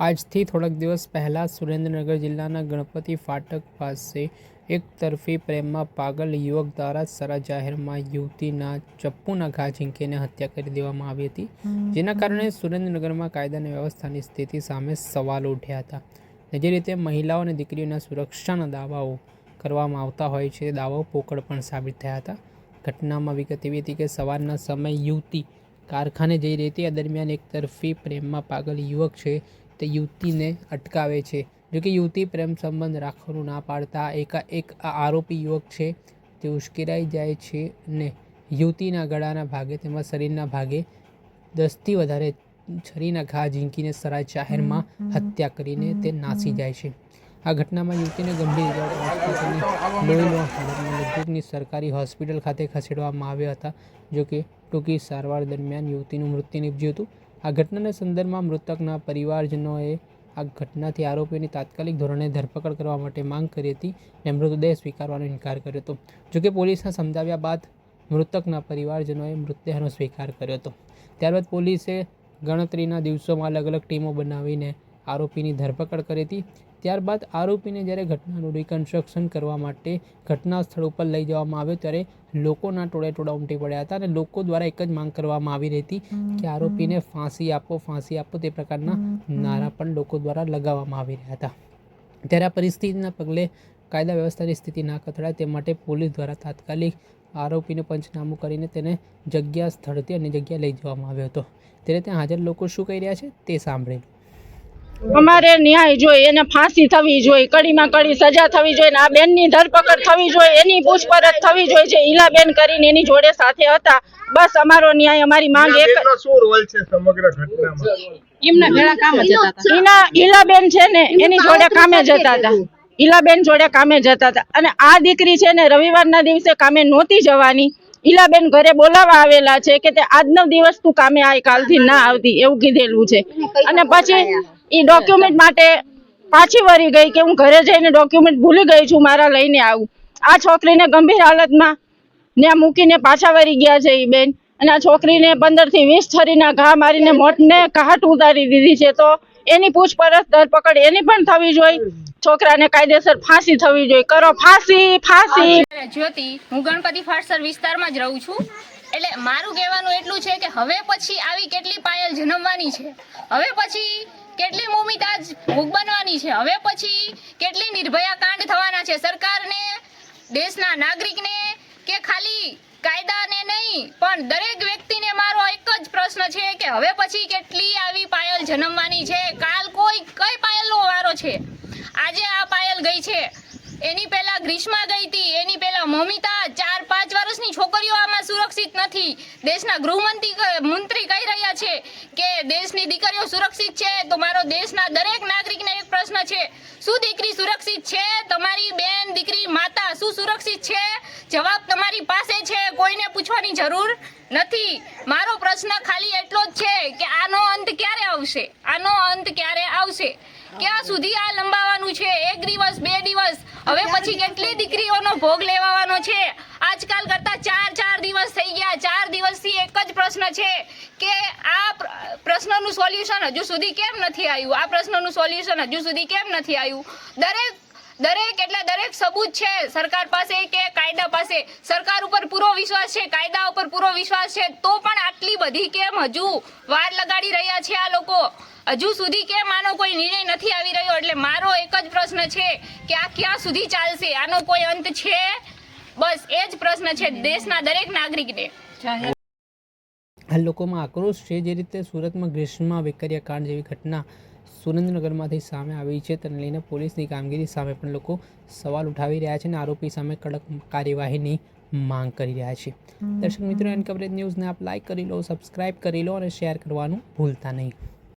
આજથી થોડાક દિવસ પહેલાં સુરેન્દ્રનગર જિલ્લાના ગણપતિ ફાટક પાસે એક તરફી પ્રેમમાં પાગલ યુવક દ્વારા સરા જાહેરમાં યુવતીના ચપ્પુના ઘા ઝીંકીને હત્યા કરી દેવામાં આવી હતી. જેના કારણે સુરેન્દ્રનગરમાં કાયદા અને વ્યવસ્થાની સ્થિતિ સામે સવાલ ઉઠ્યા હતા. જે રીતે મહિલાઓ અને દીકરીઓના સુરક્ષાના દાવાઓ કરવામાં આવતા હોય છે દાવાઓ પોકળ પણ સાબિત થયા હતા. ઘટનામાં વિગત એવી હતી કે સવારના સમયે યુવતી કારખાને જઈ રહી હતી. આ દરમિયાન એક તરફી પ્રેમમાં પાગલ યુવક છે તે યુવતીને અટકાવે છે. જોકે યુવતી પ્રેમ સંબંધ રાખવાનું ના પાડતા એકાએક આ આરોપી યુવક છે તે ઉશ્કેરાઈ જાય છે અને યુવતીના ગળાના ભાગે તેમજ શરીરના ભાગે દસથી વધારે છરીના ઘા ઝીંકીને સરાય જાહેરમાં હત્યા કરીને તે નાસી જાય છે. આ ઘટનામાં યુવતીને ગંભીર હાલતમાં નજીકની સરકારી હોસ્પિટલ ખાતે ખસેડવામાં આવ્યા હતા. જોકે ટૂંકી સારવાર દરમિયાન યુવતીનું મૃત્યુ નીપજ્યું હતું. આ ઘટનાના સંદર્ભમાં મૃતકના પરિવારજનોએ આ ઘટનાથી આરોપીની તાત્કાલિક ધોરણે ધરપકડ કરવા માટે માંગ કરી હતી અને મૃતદેહ સ્વીકારવાનો ઇનકાર કર્યો હતો. જોકે પોલીસના સમજાવ્યા બાદ મૃતકના પરિવારજનોએ મૃતદેહનો સ્વીકાર કર્યો હતો. ત્યારબાદ પોલીસે ગણતરીના દિવસોમાં અલગ અલગ ટીમો બનાવીને આરોપીની ધરપકડ કરી હતી. ત્યારબાદ આરોપીને જ્યારે ઘટનાનું રિકન્સ્ટ્રક્શન કરવા માટે ઘટના સ્થળ ઉપર લઈ જવામાં આવ્યો ત્યારે લોકોના ટોળે ટોળા ઉમટી પડ્યા હતા અને લોકો દ્વારા એક જ માંગ કરવામાં આવી રહી હતી કે આરોપીને ફાંસી આપો ફાંસી આપો તે પ્રકારના નારા પણ લોકો દ્વારા લગાવવામાં આવી રહ્યા હતા. ત્યારે આ પરિસ્થિતિના પગલે કાયદા વ્યવસ્થાની સ્થિતિ ના કથળાય તે માટે પોલીસ દ્વારા તાત્કાલિક આરોપીને પંચનામું કરીને તેને જગ્યા સ્થળથી અને જગ્યા લઈ જવામાં આવ્યો હતો. ત્યારે ત્યાં હાજર લોકો શું કહી રહ્યા છે તે સાંભળેલું. અમારે ન્યાય જોઈએ એને ફાંસી થવી જોઈએ કડીમાં કડી સજા થવી જોઈએ ને આ બેનની ધરપકડ થવી જોઈએ એની પૂછપરછ થવી જોઈએ જે ઈલાબેન કરીને એની જોડે સાથે હતા. બસ અમારો ન્યાય અમારી માંગ એક શું રોલ છે સમગ્ર ઘટનામાં? કામે જતા હતા. ઈલાબેન છે ને એની જોડે કામે જતા હતા. ઈલાબેન જોડે કામે જતા હતા. અને આ દીકરી છે ને રવિવારના દિવસે કામે નહોતી જવાની. ઈલાબેન ઘરે બોલાવા આવેલા છે કે તે આજનો દિવસ તું કામે આય કાલથી ના આવતી એવું કીધેલું છે. અને પછી ઈ ડોક્યુમેન્ટ માટે પાછી વળી ગઈ કે હું ઘરે જઈને ડોક્યુમેન્ટ ભૂલી ગઈ છું મારા લઈને આવું. આ છોકરીને ગંભીર હાલતમાં ત્યાં મૂકીને પાછા વળી ગયા છે એ બેન. અને આ છોકરીને પંદરથી વીસ છરીના ઘા મારીને મોટને ઘાટ ઉતારી દીધી છે. તો એની પૂછપરછ ધરપકડ એની પણ થવી જોઈએ છોકરાને કાયદેસર ફાંસી થવી જોઈએ કરો ફાંસી ફાંસી. જ્યોતિ. હું ગણપતિ ફાટસર વિસ્તારમાં જ રહું છું. એટલે મારું કહેવાનું એટલું છે કે હવે પછી આવી કેટલી પાયલ જન્મવાની છે. હવે પછી કેટલી મોમિતાજ ભૂખ બનવાની છે? હવે પછી કેટલી નિર્ભયા કાંડ થવાના છે? સરકારને, દેશના નાગરિકને કે ખાલી કાયદાને નહીં, પણ દરેક વ્યક્તિને મારો એક જ પ્રશ્ન છે કે હવે પછી કેટલી આવી પાયલ જન્મવાની છે? કાલ કોઈ, કઈ પાયલનો વારો છે? આજે આ પાયલ ગઈ છે. એની પહેલા ગ્રીષ્મા ગઈ હતી. એની પહેલા મમિતા ચાર પાંચ વર્ષની છોકરીઓ આમાં સુરક્ષિત નથી. દેશના ગૃહમંત્રી ક- મંત્રી કહી રહ્યા છે કે દેશની દીકરીઓ સુરક્ષિત છે? તો મારો દેશના દરેક નાગરિકને એક પ્રશ્ન છે. શું દીકરી સુરક્ષિત છે? તમારી બેન, દીકરી, માતા શું સુરક્ષિત છે? જવાબ તમારી પાસે છે. કોઈને પૂછવાની જરૂર નથી. મારો પ્રશ્ન ખાલી એટલો જ છે કે આનો અંત ક્યારે આવશે? આનો અંત ક્યારે આવશે? ક્યાં સુધી આ લંબાવાનું છે? એક દિવસ, બે દિવસ? હવે પછી કેટલી દીકરીઓનો ભોગ લેવાનો છે? આજકાલ કરતા ચાર ચાર દિવસ થઈ ગયા. ચાર દિવસથી એક જ પ્રશ્ન છે. પ્રશ્નનું સોલ્યુશન હજુ સુધી કેમ નથી આવ્યું? આ પ્રશ્નનું સોલ્યુશન હજુ સુધી કેમ નથી આવ્યું? દરેક દરેક એટલે દરેક સબૂત છે. સરકાર પાસે કે કાયદા પાસે? સરકાર ઉપર પૂરો વિશ્વાસ છે, કાયદા ઉપર પૂરો વિશ્વાસ છે, તો પણ આટલી બધી કેમ હજુ વાર લગાડી રહ્યા છે આ લોકો? હજુ સુધી કેમ આનો કોઈ નિર્ણય નથી આવી રહ્યો? એટલે મારો એક જ પ્રશ્ન છે કે આ ક્યાં સુધી ચાલશે? આનો કોઈ અંત છે? બસ એ જ પ્રશ્ન છે દેશના દરેક નાગરિકને. આ લોકોમાં આક્રોશ છે જે રીતે સુરતમાં ગ્રીષ્મા વેકરિયા કાંડ જેવી ઘટના સુરેન્દ્રનગરમાંથી સામે આવી છે. તેને લઈને પોલીસની કામગીરી સામે પણ લોકો સવાલ ઉઠાવી રહ્યા છે અને આરોપી સામે કડક કાર્યવાહીની માંગ કરી રહ્યા છે. દર્શક મિત્રો એન કવરેજ ન્યૂઝને આપ લાઇક કરી લો સબસ્ક્રાઇબ કરી લો અને શેર કરવાનું ભૂલતા નહીં.